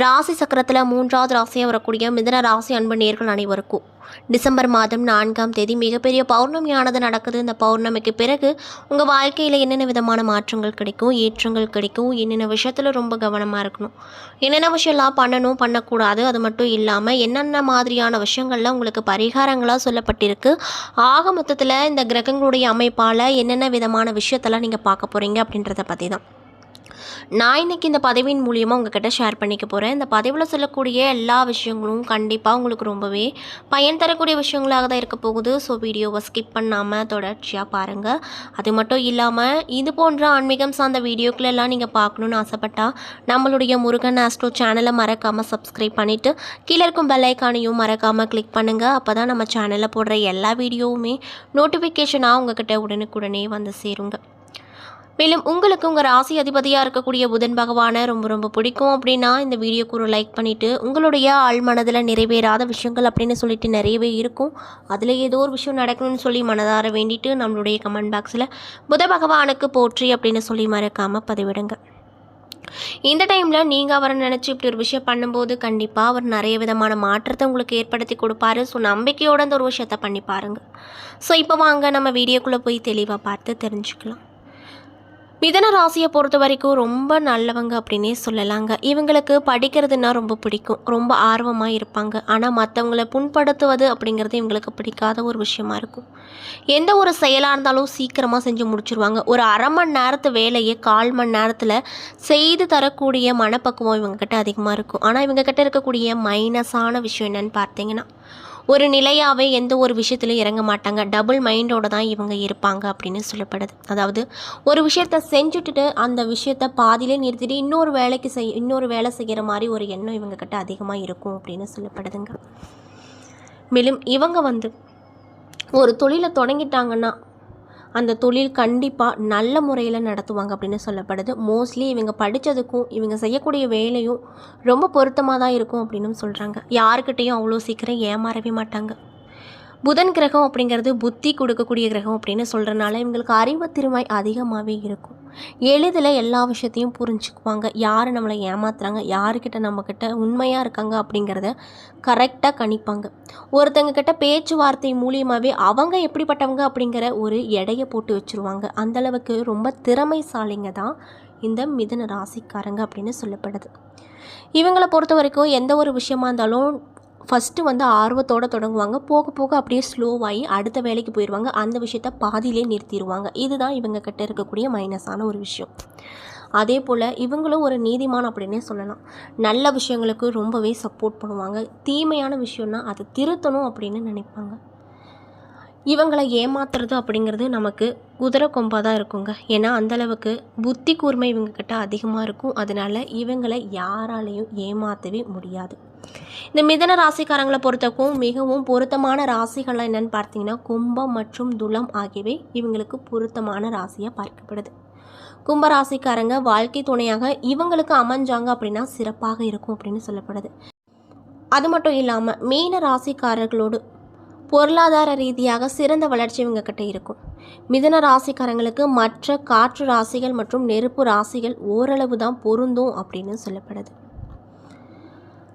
ராசி சக்கரத்தில் மூன்றாவது ராசியாக வரக்கூடிய மிதன ராசி அன்பு நேர்கள் அனைவருக்கும். டிசம்பர் மாதம் நான்காம் தேதி மிகப்பெரிய பௌர்ணமியானது நடக்குது. இந்த பௌர்ணமிக்கு பிறகு உங்கள் வாழ்க்கையில் என்னென்ன விதமான மாற்றங்கள் கிடைக்கும் ஏற்றங்கள் கிடைக்கும் என்னென்ன விஷயத்தில் ரொம்ப கவனமாக இருக்கணும் என்னென்ன விஷயம்லாம் பண்ணணும் பண்ணக்கூடாது அது மட்டும் இல்லாமல் என்னென்ன மாதிரியான விஷயங்கள்லாம் உங்களுக்கு பரிகாரங்களாக சொல்லப்பட்டிருக்கு ஆக மொத்தத்தில் இந்த கிரகங்களுடைய அமைப்பால் என்னென்ன விதமான விஷயத்தெல்லாம் நீங்கள் பார்க்க போகிறீங்க அப்படின்றத பற்றி தான் நான் இன்னைக்கு இந்த பதவியின் மூலியமாக உங்ககிட்ட ஷேர் பண்ணிக்க போகிறேன் இந்த பதவியில் சொல்லக்கூடிய எல்லா விஷயங்களும் கண்டிப்பாக உங்களுக்கு ரொம்பவே பயன் தரக்கூடிய விஷயங்களாக தான் இருக்க போகுது. ஸோ வீடியோவை ஸ்கிப் பண்ணாமல் தொடர்ச்சியாக பாருங்கள் அது மட்டும் இல்லாமல் இது போன்ற ஆன்மீகம் சார்ந்த வீடியோக்கள் எல்லாம் நீங்கள் பார்க்கணுன்னு ஆசைப்பட்டால் நம்மளுடைய முருகன் ஆஸ்ட்ரோ சேனலை மறக்காமல் சப்ஸ்கிரைப் பண்ணிவிட்டு கீழே இருக்கும் பெல்லைக்கானையும் மறக்காமல் கிளிக் பண்ணுங்கள் அப்போ தான் நம்ம சேனலில் போடுற எல்லா வீடியோவுமே நோட்டிஃபிகேஷனாக உங்ககிட்ட உடனுக்குடனே வந்து சேருங்க. மேலும் உங்களுக்கு உங்கள் ராசி அதிபதியாக இருக்கக்கூடிய புதன் பகவானை ரொம்ப ரொம்ப பிடிக்கும் அப்படின்னா இந்த வீடியோக்கு ஒரு லைக் பண்ணிவிட்டு உங்களுடைய ஆழ்மனதில் நிறைவேறாத விஷயங்கள் அப்படின்னு சொல்லிட்டு நிறையவே இருக்கும். அதில் ஏதோ ஒரு விஷயம் நடக்கணும்னு சொல்லி மனதார வேண்டிட்டு நம்மளுடைய கமெண்ட் பாக்ஸில் புத பகவானுக்கு போற்றி அப்படின்னு சொல்லி மறக்காமல் பதிவிடுங்க. இந்த டைமில் நீங்கள் அவரை நினச்சி இப்படி ஒரு விஷயம் பண்ணும்போது கண்டிப்பாக அவர் நிறைய விதமான மாற்றத்தை உங்களுக்கு ஏற்படுத்தி கொடுப்பாரு. ஸோ நம்பிக்கையோடு அந்த ஒரு விஷயத்தை பண்ணி பாருங்கள் ஸோ இப்போ வாங்க நம்ம வீடியோக்குள்ளே போய் தெளிவாக பார்த்து தெரிஞ்சுக்கலாம். மிதன ராசியை பொறுத்த வரைக்கும் ரொம்ப நல்லவங்க அப்படின்னே சொல்லலாங்க. இவங்களுக்கு படிக்கிறதுனா ரொம்ப பிடிக்கும். ரொம்ப ஆர்வமாக இருப்பாங்க. ஆனால் மற்றவங்கள புண்படுத்துவது அப்படிங்கிறது இவங்களுக்கு பிடிக்காத ஒரு விஷயமா இருக்கும். எந்த ஒரு செயலாக இருந்தாலும் சீக்கிரமாக செஞ்சு முடிச்சுருவாங்க. ஒரு அரை மணி நேரத்து வேலையை கால் மணி நேரத்தில் செய்து தரக்கூடிய மனப்பக்குவம் இவங்கக்கிட்ட அதிகமாக இருக்கும். ஆனால் இவங்கக்கிட்ட இருக்கக்கூடிய மைனஸான விஷயம் என்னன்னு பார்த்தீங்கன்னா ஒரு நிலையாகவே எந்த ஒரு விஷயத்துலையும் இறங்க மாட்டாங்க. டபுள் மைண்டோட தான் இவங்க இருப்பாங்க அப்படின்னு சொல்லப்படுது. அதாவது ஒரு விஷயத்த செஞ்சுட்டுட்டு அந்த விஷயத்த பாதியிலே நிறுத்திட்டு இன்னொரு வேலைக்கு செய் இன்னொரு வேலை செய்கிற மாதிரி ஒரு எண்ணம் இவங்கக்கிட்ட அதிகமாக இருக்கும் அப்படின்னு சொல்லப்படுதுங்க. மேலும் இவங்க வந்து ஒரு தொழிலை தொடங்கிட்டாங்கன்னா அந்த தொழில் கண்டிப்பாக நல்ல முறையில் நடத்துவாங்க அப்படின்னு சொல்லப்படுது. மோஸ்ட்லி இவங்க படித்ததுக்கும் இவங்க செய்யக்கூடிய வேலையும் ரொம்ப பொருத்தமாக தான் இருக்கும் அப்படின்னு சொல்கிறாங்க யாருக்கிட்டேயும் அவ்வளோ சீக்கிரம் ஏமாறவே மாட்டாங்க. புதன் கிரகம் அப்படிங்கிறது புத்தி கொடுக்கக்கூடிய கிரகம் அப்படின்னு சொல்கிறனால இவங்களுக்கு அறிவு திறமை அதிகமாகவே இருக்கும். எளிதில் எல்லா விஷயத்தையும் புரிஞ்சுக்குவாங்க. யார் நம்மளை ஏமாத்துறாங்க? யாருக்கிட்ட நம்மக்கிட்ட உண்மையாக இருக்காங்க அப்படிங்கிறத கரெக்டாக கணிப்பாங்க. ஒருத்தங்க கிட்ட பேச்சுவார்த்தை மூலியமாகவே அவங்க எப்படிப்பட்டவங்க அப்படிங்கிற ஒரு எடையை போட்டு வச்சுருவாங்க. அந்தளவுக்கு ரொம்ப திறமைசாலிங்க தான் இந்த மிதன ராசிக்காரங்க அப்படின்னு சொல்லப்படுது. இவங்களை பொறுத்த வரைக்கும் எந்த ஒரு விஷயமா இருந்தாலும் ஃபஸ்ட்டு வந்து ஆர்வத்தோடு தொடங்குவாங்க. போக போக அப்படியே ஸ்லோவாகி அடுத்த வேலைக்கு போயிடுவாங்க அந்த விஷயத்த பாதியிலே நிறுத்திடுவாங்க இதுதான் இவங்க கிட்ட இருக்கக்கூடிய மைனஸான ஒரு விஷயம். அதே போல் இவங்களும் ஒரு நீதிமான் அப்படின்னே சொல்லலாம். நல்ல விஷயங்களுக்கு ரொம்பவே சப்போர்ட் பண்ணுவாங்க. தீமையான விஷயம்னா அதை திருத்தணும் அப்படின்னு நினைப்பாங்க. இவங்களை ஏமாத்துறது அப்படிங்கிறது நமக்கு குதிரை கொம்பாக தான் இருக்குங்க. ஏன்னா அந்தளவுக்கு புத்தி கூர்மை இவங்கக்கிட்ட அதிகமாக இருக்கும். அதனால் இவங்களை யாராலையும் ஏமாற்றவே முடியாது. இந்த மிதன ராசிக்காரங்களை பொறுத்தக்கும் மிகவும் பொருத்தமான ராசிகள்லாம் என்னென்னு பார்த்தீங்கன்னா கும்பம் மற்றும் துலம் ஆகியவை இவங்களுக்கு பொருத்தமான ராசியாக பார்க்கப்படுது. கும்ப ராசிக்காரங்க வாழ்க்கை துணையாக இவங்களுக்கு அமைஞ்சாங்க அப்படின்னா சிறப்பாக இருக்கும் அப்படின்னு சொல்லப்படுது. அது மட்டும் இல்லாமல் மீன ராசிக்காரர்களோடு பொருளாதார ரீதியாக சிறந்த வளர்ச்சி இவங்கக்கிட்ட இருக்கும். மிதன ராசிக்காரங்களுக்கு மற்ற காற்று ராசிகள் மற்றும் நெருப்பு ராசிகள் ஓரளவு தான் பொருந்தும் அப்படின்னு சொல்லப்படுது.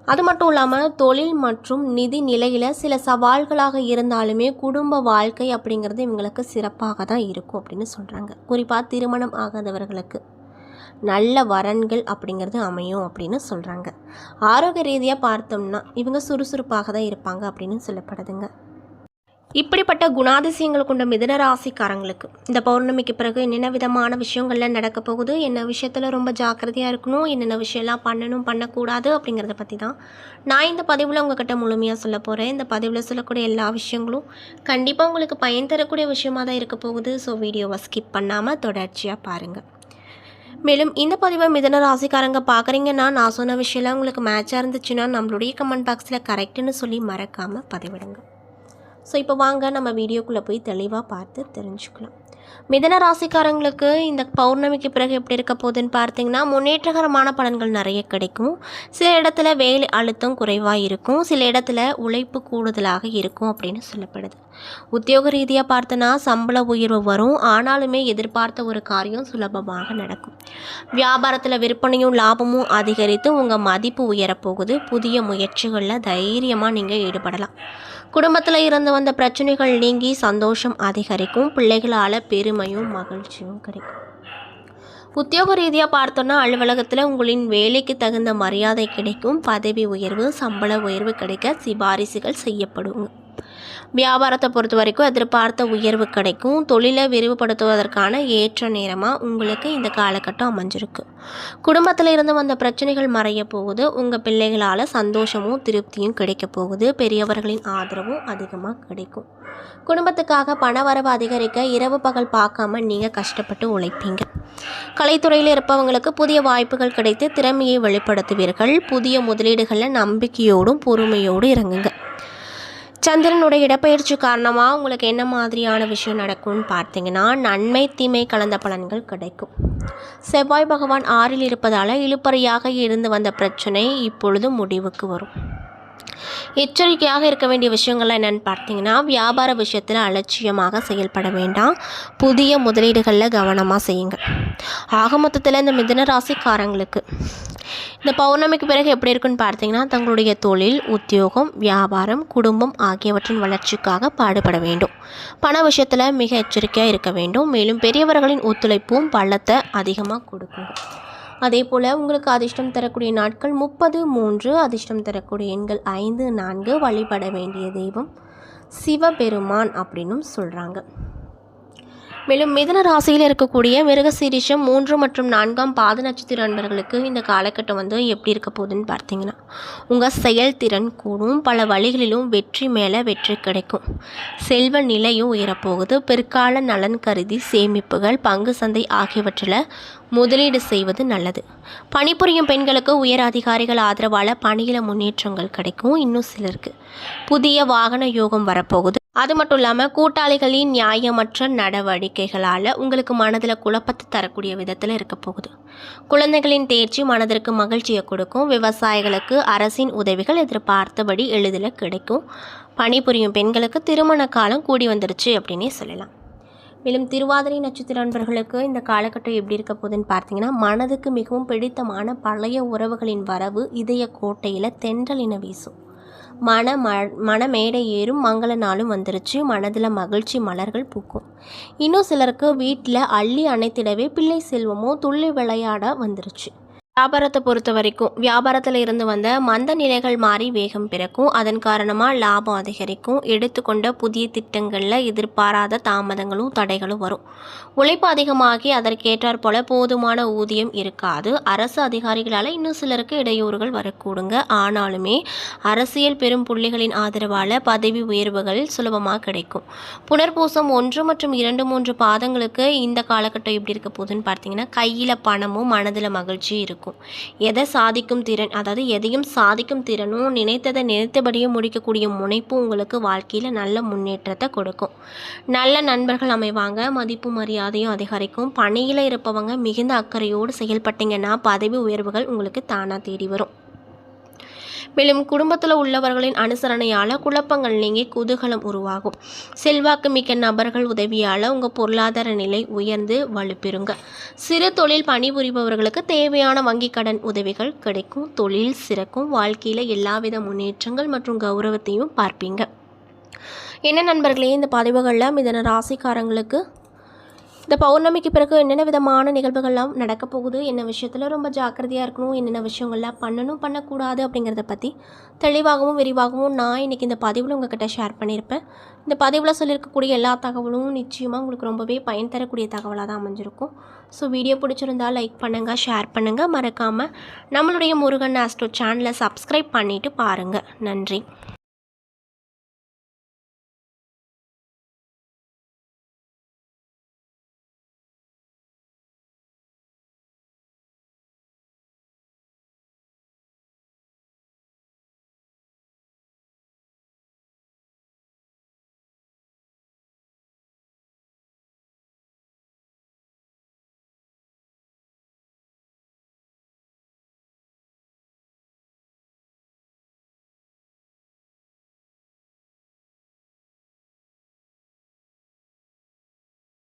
அது மட்டும் இல்லாமல் தொழில் மற்றும் நிதி நிலையில் சில சவால்களாக இருந்தாலுமே குடும்ப வாழ்க்கை அப்படிங்கிறது இவங்களுக்கு சிறப்பாக தான் இருக்கும் அப்படின்னு சொல்கிறாங்க குறிப்பாக திருமணம் ஆகாதவர்களுக்கு நல்ல வரன்கள் அப்படிங்கிறது அமையும் அப்படின்னு சொல்கிறாங்க ஆரோக்கிய ரீதியாக பார்த்தோம்னா இவங்க சுறுசுறுப்பாக தான் இருப்பாங்க அப்படின்னு சொல்லப்படுதுங்க. இப்படிப்பட்ட குணாதிசயங்கள் கொண்ட மிதன ராசிக்காரங்களுக்கு இந்த பௌர்ணமிக்கு பிறகு என்னென்ன விதமான விஷயங்கள்லாம் நடக்க போகுது என்ன விஷயத்தில் ரொம்ப ஜாக்கிரதையாக இருக்கணும் என்னென்ன விஷயம்லாம் பண்ணணும் பண்ணக்கூடாது அப்படிங்கிறத பற்றி தான் நான் இந்த பதிவில் உங்ககிட்ட முழுமையாக சொல்ல போகிறேன் இந்த பதிவில் சொல்லக்கூடிய எல்லா விஷயங்களும் கண்டிப்பாக உங்களுக்கு பயன் தரக்கூடிய விஷயமாக தான் இருக்க போகுது. ஸோ வீடியோவை ஸ்கிப் பண்ணாமல் தொடர்ச்சியாக பாருங்கள் மேலும் இந்த பதிவை மிதன ராசிக்காரங்க பார்க்குறீங்கன்னா நான் சொன்ன விஷயம்லாம் உங்களுக்கு மேட்சாக இருந்துச்சுன்னா நம்மளுடைய கமெண்ட் பாக்ஸில் கரெக்டுன்னு சொல்லி மறக்காமல் பதிவிடுங்க. ஸோ இப்போ வாங்க நம்ம வீடியோக்குள்ளே போய் தெளிவாக பார்த்து தெரிஞ்சுக்கலாம். மிதன ராசிக்காரங்களுக்கு இந்த பௌர்ணமிக்கு பிறகு எப்படி இருக்க போகுதுன்னு பார்த்தீங்கன்னா முன்னேற்றகரமான பலன்கள் நிறைய கிடைக்கும். சில இடத்துல வேலை அழுத்தம் குறைவாக இருக்கும். சில இடத்துல உழைப்பு கூடுதலாக இருக்கும் அப்படின்னு சொல்லப்படுது. உத்தியோக ரீதியாக பார்த்தோன்னா சம்பள உயர்வு வரும். ஆனாலுமே எதிர்பார்த்த ஒரு காரியம் சுலபமாக நடக்கும். வியாபாரத்தில் விற்பனையும் லாபமும் அதிகரித்து உங்கள் மதிப்பு உயரப்போகுது. புதிய முயற்சிகளில் தைரியமாக நீங்கள் ஈடுபடலாம். குடும்பத்தில் இருந்து வந்த பிரச்சனைகள் நீங்கி சந்தோஷம் அதிகரிக்கும். பிள்ளைகளால் பெருமையும் மகிழ்ச்சியும் கிடைக்கும். உத்தியோக ரீதியாக பார்த்தோன்னா அலுவலகத்தில் உங்களின் வேலைக்கு தகுந்த மரியாதை கிடைக்கும். பதவி உயர்வு சம்பள உயர்வு கிடைக்க சிபாரிசுகள் செய்யப்படுங்க. வியாபாரத்தை பொறுத்த வரைக்கும் எதிர்பார்த்த உயர்வு கிடைக்கும். தொழிலை விரிவுபடுத்துவதற்கான ஏற்ற நேரமாக உங்களுக்கு இந்த காலகட்டம் அமைஞ்சிருக்கு. குடும்பத்தில் இருந்து வந்த பிரச்சனைகள் மறைய போகுது. உங்கள் பிள்ளைகளால் சந்தோஷமும் திருப்தியும் கிடைக்க போகுது. பெரியவர்களின் ஆதரவும் அதிகமாக கிடைக்கும். குடும்பத்துக்காக பணவரவு அதிகரிக்க இரவு பகல் பார்க்காம நீங்கள் கஷ்டப்பட்டு உழைப்பீங்க. கலைத்துறையில் இருப்பவங்களுக்கு புதிய வாய்ப்புகள் கிடைத்து திறமையை வெளிப்படுத்துவீர்கள். புதிய முதலீடுகளில் நம்பிக்கையோடும் பொறுமையோடும் இறங்குங்க. சந்திரனுடைய இடப்பெயர்ச்சி காரணமாக உங்களுக்கு என்ன மாதிரியான விஷயம் நடக்கும்னு பார்த்தீங்கன்னா நன்மை தீமை கலந்த பலன்கள் கிடைக்கும். செவ்வாய் பகவான் ஆறில் இருப்பதால் இழுப்பறையாக இருந்து வந்த பிரச்சனை இப்பொழுது முடிவுக்கு வரும். எச்சரிக்கையாக இருக்க வேண்டிய விஷயங்கள்லாம் என்னென்னு பார்த்தீங்கன்னா வியாபார விஷயத்தில் அலட்சியமாக செயல்பட வேண்டாம். புதிய முதலீடுகளில் கவனமாக செய்யுங்க ஆக மொத்தத்தில் இந்த மிதன ராசிக்காரங்களுக்கு இந்த பௌர்ணமிக்கு பிறகு எப்படி இருக்குன்னு பார்த்தீங்கன்னா தங்களுடைய தொழில் உத்தியோகம் வியாபாரம் குடும்பம் ஆகியவற்றின் வளர்ச்சிக்காக பாடுபட வேண்டும். பண விஷயத்தில் மிக எச்சரிக்கையாக இருக்க வேண்டும். மேலும் பெரியவர்களின் ஒத்துழைப்பும் பள்ளத்தை அதிகமாக கொடுக்கும். அதே போல் உங்களுக்கு அதிர்ஷ்டம் தரக்கூடிய நாட்கள் முப்பது மூன்று அதிர்ஷ்டம் தரக்கூடிய எண்கள் ஐந்து நான்கு வழிபட வேண்டிய தெய்வம் சிவபெருமான் அப்படின்னும் சொல்கிறாங்க மேலும் மிதன ராசியில் இருக்கக்கூடிய மிருகசீரிஷம் மூன்று மற்றும் நான்காம் பாத நட்சத்திர நண்பர்களுக்கு இந்த காலகட்டம் வந்து எப்படி இருக்க போகுதுன்னு பார்த்தீங்கன்னா உங்கள் செயல்திறன் கூடும். பல வழிகளிலும் வெற்றி மேலே வெற்றி கிடைக்கும். செல்வ நிலையும் உயரப்போகுது. பிற்கால நலன் கருதி சேமிப்புகள் பங்கு சந்தை ஆகியவற்றில் முதலீடு செய்வது நல்லது. பணிபுரியும் பெண்களுக்கு உயர் அதிகாரிகள் ஆதரவால் பணியில் முன்னேற்றங்கள் கிடைக்கும். இன்னும் சிலருக்கு புதிய வாகன யோகம் வரப்போகுது. அது மட்டும் இல்லாமல் கூட்டாளிகளின் நியாயமற்ற நடவடிக்கைகளால் உங்களுக்கு மனதில் குழப்பத்தை தரக்கூடிய விதத்தில் இருக்க போகுது. குழந்தைகளின் தேர்ச்சி மனதிற்கு மகிழ்ச்சியை கொடுக்கும். விவசாயிகளுக்கு அரசின் உதவிகள் எதிர்பார்த்தபடி எளிதில் கிடைக்கும். பணிபுரியும் பெண்களுக்கு திருமண காலம் கூடி வந்துருச்சு அப்படின்னே சொல்லலாம். மேலும் திருவாதிரை நட்சத்திர நண்பர்களுக்கு இந்த காலகட்டம் எப்படி இருக்க போகுதுன்னு பார்த்தீங்கன்னா மனதுக்கு மிகவும் பிடித்தமான பழைய உறவுகளின் வரவு இதய கோட்டையில் தென்றலின வீசும். மன ம மன மேடை ஏறும் மங்கள நாளும் வந்துருச்சு மனதில் மகிழ்ச்சி மலர்கள் பூக்கும். இன்னும் சிலருக்கு வீட்டில் அள்ளி அணைத்திடவே பிள்ளை செல்வமோ துள்ளி விளையாட வந்துருச்சு. வியாபாரத்தை பொறுத்த வரைக்கும் வியாபாரத்தில் இருந்து வந்த மந்த நிலைகள் மாறி வேகம் பிறக்கும். அதன் காரணமாக லாபம் அதிகரிக்கும். எடுத்துக்கொண்ட புதிய திட்டங்களில் எதிர்பாராத தாமதங்களும் தடைகளும் வரும். உழைப்பு அதிகமாகி அதற்கேற்றாற் போல போதுமான ஊதியம் இருக்காது. அரசு அதிகாரிகளால் இன்னும் சிலருக்கு இடையூறுகள் வரக்கூடுங்க. ஆனாலுமே அரசியல் பெரும் புள்ளிகளின் ஆதரவால் பதவி உயர்வுகள் சுலபமாக கிடைக்கும். புனர்பூசம் ஒன்று மற்றும் இரண்டு மூன்று பாதங்களுக்கு இந்த காலகட்டம் எப்படி இருக்க போகுதுன்னு பார்த்தீங்கன்னா கையில் பணமும் மனதில் மகிழ்ச்சி இருக்கும். இருக்கும். எதை சாதிக்கும் திறன் அதாவது எதையும் சாதிக்கும் திறனும் நினைத்ததை நினைத்தபடியும் முடிக்கக்கூடிய முனைப்பும் உங்களுக்கு வாழ்க்கையில் நல்ல முன்னேற்றத்தை கொடுக்கும். நல்ல நண்பர்கள் அமைவாங்க மதிப்பு மரியாதையும் அதிகரிக்கும். பணியில் இருப்பவங்க மிகுந்த அக்கறையோடு செயல்பட்டீங்கன்னா பதவி உயர்வுகள் உங்களுக்கு தானாக தேடி வரும். மேலும் குடும்பத்தில் உள்ளவர்களின் அனுசரணையால் குழப்பங்கள் நீங்கி குதூகலம் உருவாகும். செல்வாக்கு மிக்க நபர்கள் உதவியால் உங்கள் பொருளாதார நிலை உயர்ந்து வலுப்பெறுங்க. சிறு தொழில் பணிபுரிபவர்களுக்கு தேவையான வங்கி கடன் உதவிகள் கிடைக்கும். தொழில் சிறக்கும். வாழ்க்கையில் எல்லாவித முன்னேற்றங்கள் மற்றும் கௌரவத்தையும் பார்ப்பீங்க. என்ன நண்பர்களே இந்த பதிவுகளில் மிதன ராசிக்காரங்களுக்கு இந்த பௌர்ணமிக்கு பிறகு என்னென்ன விதமான நிகழ்வுகள்லாம் நடக்க போகுது என்ன விஷயத்தில் ரொம்ப ஜாக்கிரதையாக இருக்கணும் என்னென்ன விஷயங்கள்லாம் பண்ணணும் பண்ணக்கூடாது அப்படிங்கிறத பற்றி தெளிவாகவும் விரிவாகவும் நான் இன்றைக்கி இந்த பதிவில் உங்ககிட்ட ஷேர் பண்ணியிருப்பேன். இந்த பதிவில் சொல்லியிருக்கக்கூடிய எல்லா தகவலும் நிச்சயமாக உங்களுக்கு ரொம்பவே பயன் தரக்கூடிய தகவலாக தான் அமைஞ்சிருக்கும். ஸோ வீடியோ பிடிச்சிருந்தால் லைக் பண்ணுங்கள் ஷேர் பண்ணுங்கள் மறக்காமல் நம்மளுடைய முருகன் ஆஸ்ட்ரோ சேனலை சப்ஸ்கிரைப் பண்ணிவிட்டு பாருங்கள் நன்றி.